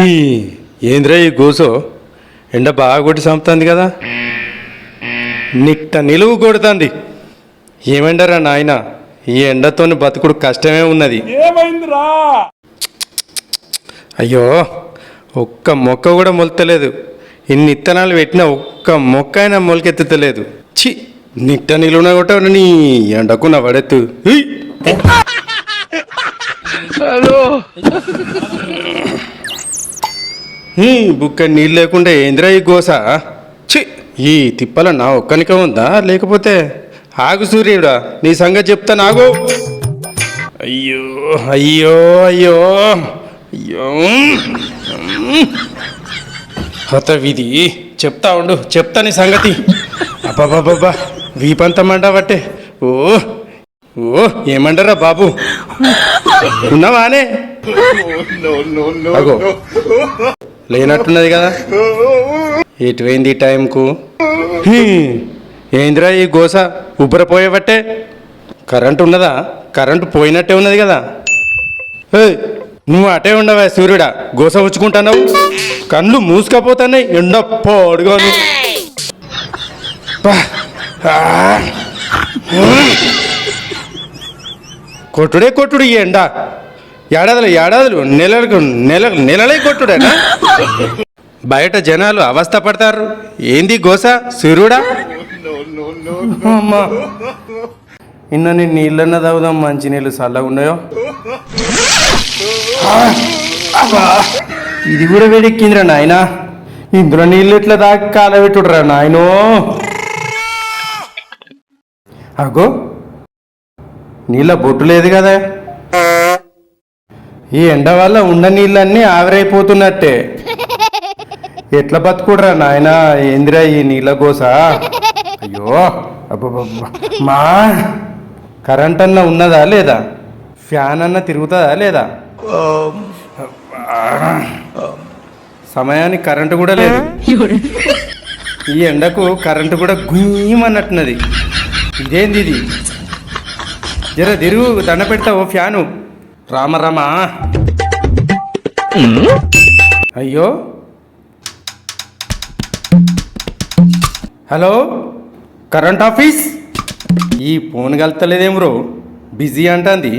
ఈ ఏంద్రా ఈ గోసో? ఎండ బాగా కొట్టి చంపుతుంది కదా. నిట్ట నిలువు కొడుతుంది. ఏమెండరా నాయన? ఈ ఎండతోని బతుకుడు కష్టమే ఉన్నది. ఏమైందిరా? అయ్యో ఒక్క మొక్క కూడా మొలతలేదు. ఇన్ని ఇత్తనాలు పెట్టినా ఒక్క మొక్క అయినా మొలకెత్తుతలేదు. చి నిట్ట నిలువున కొట్ట నీ ఎండకు నా పడెత్తు ఉయ్. బుక్క నీళ్ళు లేకుండా ఏందిరా ఈ గోస? చి ఈ తిప్పల నా ఒక్కనికే ఉందా? లేకపోతే ఆగు సూర్యుడా నీ సంగతి చెప్తా నాగు. అయ్యో అయ్యో అయ్యో అయ్యో హత విధి చెప్తా ఉండు చెప్తా నీ సంగతి. అబ్బాబాబా వీపంతమంటా బట్టే ఓ ఓ ఏమంటారా బాబు? ఉన్నావానే? అగో. లేనట్టున్నది కదా. ఎటువైంది ఈ టైంకు? ఏందిరా ఈ గోస? ఉబ్బరపోయేవట్టే. కరెంట్ ఉన్నదా? కరెంటు పోయినట్టే ఉన్నది కదా. నువ్వు అటే ఉండవా సూర్యుడా. గోస ఉచ్చుకుంటున్నావు. కళ్ళు మూసుకపోతున్నాయి. ఎండ పోడుగాను. కొట్టుడే కొట్టుడు ఈ ఎండ. ఏడాదులు ఏడాదులు నెలలకు నెల నెలలే కొట్టుడేనా? బయట జనాలు అవస్థ పడతారు. ఏంది గోస? సూర్యుడా అమ్మా నేను నీళ్ళన్న తాగుదాం మంచి నీళ్ళు చల్లగా ఉన్నాయో. ఇది కూడా వేడెక్కిందిరా నాయన. ఇందులో నీళ్ళు ఎట్లా దాకా కాలబెట్టుడురా నాయనో? అగో నీళ్ళ బొట్టు లేదు కదా. ఈ ఎండ వల్ల ఉండ నీళ్ళన్నీ ఆవిరైపోతున్నట్టే. ఎట్లా బతుకుడరా నాయన? ఏందిరా ఈ నీళ్ళ కోస అయ్యో మా కరెంట్ అన్న ఉన్నదా లేదా? ఫ్యాన్ అన్న తిరుగుతుందా లేదా? సమయానికి కరెంటు కూడా లేదు. ఈ ఎండకు కరెంటు కూడా గుయ్యమన్నట్టున్నది ఇదేంది ఇది? జర తిరుగు దండ పెడతావు ఫ్యాను? రామ రామ. అయ్యో. Hello current office? ఈ ఫోన్ కలుతలేదేం బ్రో? బిజీ అంటుంది.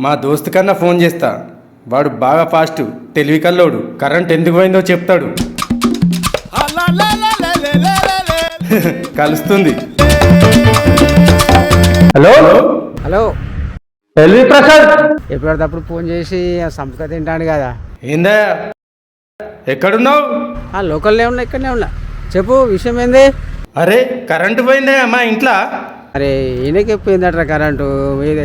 మా దోస్తు కన్నా ఫోన్ చేస్తా. వాడు బాగా ఫాస్ట్ తెలివి కల్లోడు. కరెంట్ ఎందుకు పోయిందో చెప్తాడు. కలుస్తుంది హలో హలో ఎల్వి ప్రసాద్. ఎప్పటికప్పుడు ఫోన్ చేసి ఆ సంస్కృతి తింటాను కదా. ఏందా? ఎక్కడున్నావు? ఆ లోకల్లో ఉన్నా ఇక్కడనే ఉన్నా. చెప్పు విషయం ఏంది? అరే కరెంటు పోయిందే మా ఇంట్లో. అరే ఈయనకే పోయిందట కరెంటు.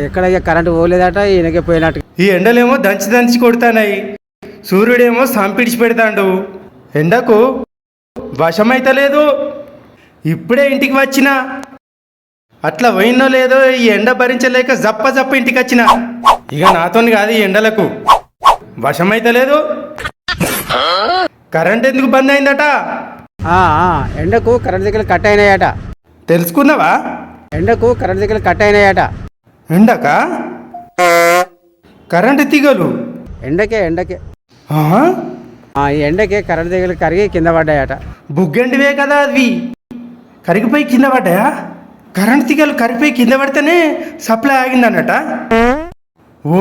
ఎక్కడ కరెంటు పోలేదట ఈయనకే పోయినట్టు. ఈ ఎండలేమో దంచి దంచి కొడతానాయి సూర్యుడేమో సంపిడిచి పెడతాడు. ఎండకు వశమైతలేదు. ఇప్పుడే ఇంటికి వచ్చిన. అట్లా పోయినో లేదో ఈ ఎండ భరించలేక జప్ప జప్ప ఇంటికి వచ్చిన. ఇక నాతోని కాదు ఈ ఎండలకు. వశమైతలేదు. కరెంట్ ఎందుకు బంద్ అయిందట? ఎండకు కరెంట్ దగ్గర కట్ అయినాయట. తెలుసుకున్నావా? ఎండకు కరెంట్ దగ్గర కట్ అయినాయట. ఎండక? కరెంటు తీగలు. ఎండకే ఎండకే. ఈ ఎండకే కరెంట్ దగ్గర కరిగి కింద పడ్డాయట. బుగ్గంటివే కదా అవి. కరిగిపోయి కింద పడ్డాయా? కరెంట్ తీగలు కరిగిపోయి కింద పడితేనే సప్లై ఆగిందన్నట. ఓ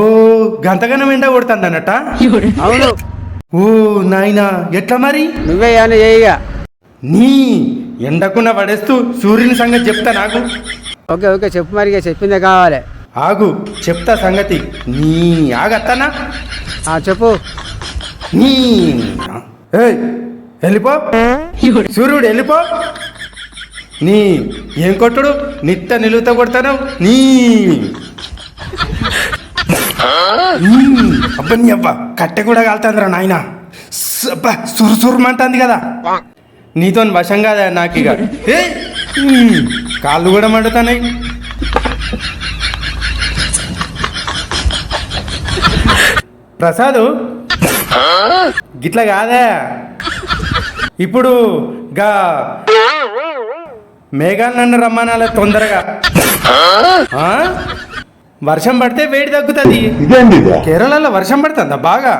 గంతగనం ఎండ కొడుతుందన్నట. అవును. ఓ నాయనా ఎట్లా మరి? నువ్వే నీ ఎండకున్న పడేస్తూ సూర్యుని సంగతి చెప్తా నాకు ఓకే ఓకే చెప్పు మరి చెప్పిందే కావాలి. ఆగు చెప్తా సంగతి. నీ ఆగత్తానా? ఆ, చెప్పు. నీ ఏయ్ వెళ్ళిపో. సూర్యుడు వెళ్ళిపో. నీ ఏం కొట్టుడు? నిట్ట నిలువుతో కొడతాను నీ. అబ్బా నీ అబ్బా కట్టె కూడా కాలుతుందిరా నాయన. అబ్బా సురు సురుమంటుంది కదా. నీతో వశం కాదా నాకు ఇక? కాళ్ళు కూడా మండుతున్నాయి ప్రసాదు. గిట్లా కాదా? ఇప్పుడు గా మేఘాలు నన్ను రమ్మనాల తొందరగా. ఆ? వర్షం పడితే వేడి తగ్గుతుంది. కేరళలో వర్షం పడుతుందా? బాగా.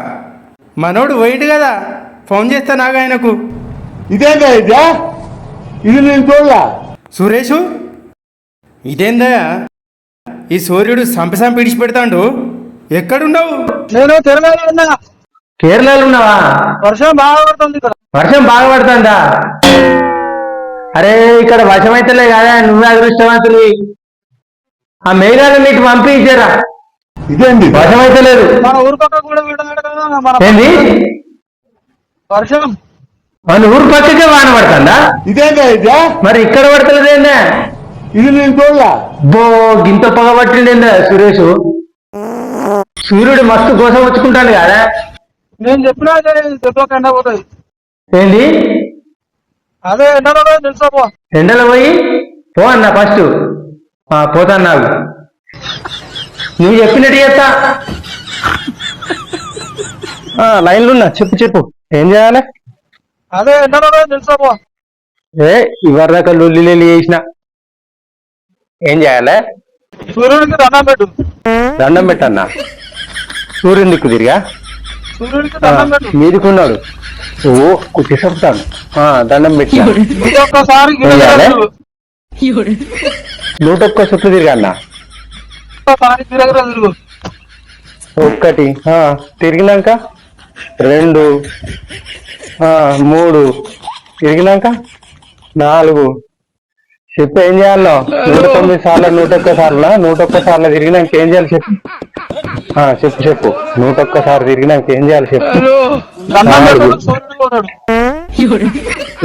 మనోడు పోయిండు కదా. ఫోన్ చేస్తా నాగా ఆయనకు ఇదేందా ఇదా? ఇది నేను చూడలా. సురేషు? ఇదేందయ్యా ఈ సూర్యుడు సంప సంప ఇడిచి పెడతాండు. ఎక్కడున్నావు? నేను ఉన్నా. కేరళలో ఉన్నావా? వర్షం బాగా పడుతుంది వర్షం బాగా పడుతుందా? అరే ఇక్కడ అయితేలే కదా? నువ్వే అదృష్టవంతులు. ఆ మేఘాలు నీకు పంపి ఇచ్చారా ఇదేంది? వర్షం అయితే లేదు మన ఊరు పక్క కూడా విడుదల కదా మన ఏంది? వర్షం. మన ఊరు పక్కకే వాన పడుతుందా? ఇదేందా ఇదా? మరి ఇక్కడ పడతలేదేందా ఇది నేను చూడలా. బో గింత పొగ పట్టిండేందా సురేష్? సూర్యుడు మస్తు కోసం వచ్చుకుంటాడు కదా? నేను చెప్పినా ఎండ పోతుంది ఏంది? అదే ఎండలో నిలిచిపో ఎండలో పోయి పో అన్న ఫస్ట్. పోతాను నాకు నువ్వు చెప్పినట్టు చేస్తా. ఆ, లైన్లో ఉన్నా చెప్పు చెప్పు. ఏం చేయాలి? అదే ఎండలో నిలిచిపో ఏ ఇవరి దాకా లొల్లి లొల్లి చేసిన. ఏం చేయాలి? సూర్యుడికి దండం పెట్టు. దండం పెట్టన్నా. సూర్యుని దిక్కు తిరిగా. మీదికున్నాడు. ఓ చెప్తాను దండం పెట్టా. నూట ఒక్క చుట్టూ తిరిగా. ఒక్కటి. ఆ, తిరిగినాక? రెండు. ఆ, మూడు. తిరిగినాక? నాలుగు. చెప్పు ఏం చేయాలో? నూట తొమ్మిది సార్లు నూట ఒక్క సార్లు నూట ఒక్క సార్లు తిరిగినాక ఏం చేయాలి చెప్పు. చెప్పు చెప్పు. నూట ఒక్కసారి తిరిగినాక ఏం చేయాలి చెప్పు.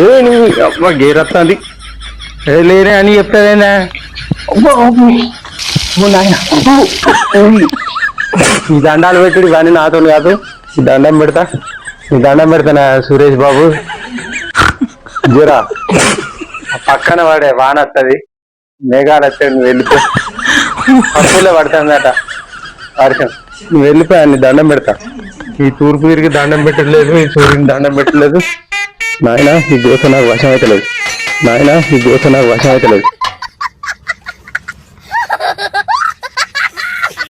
ఏ నువ్వు అబ్బా గేరత్తాంది ఏ లేరే అని చెప్తాదేనా. ఈ దండాలు పెట్టుడు ఇవన్నీ నాతో కాదు. ఈ దండం పెడతా. ఈ దండం పెడతానా సురేష్ బాబు. జరా పక్కన పడే వాన వస్తుంది. మేఘాలు వస్తాయి నువ్వు వెళ్ళిపో. పప్పులో పడుతుందట. వర్షం నువ్వు వెళ్ళిపోయా దండం పెడతా. ఈ తూర్పు తిరిగి దండం పెట్టలేదు ఈ సూర్యుని దండం పెట్టలేదు నాయన ఈ దోశ నాకు వశం అయితే లేదు నాయన ఈ దోశ నాకు వశం అయితే లేదు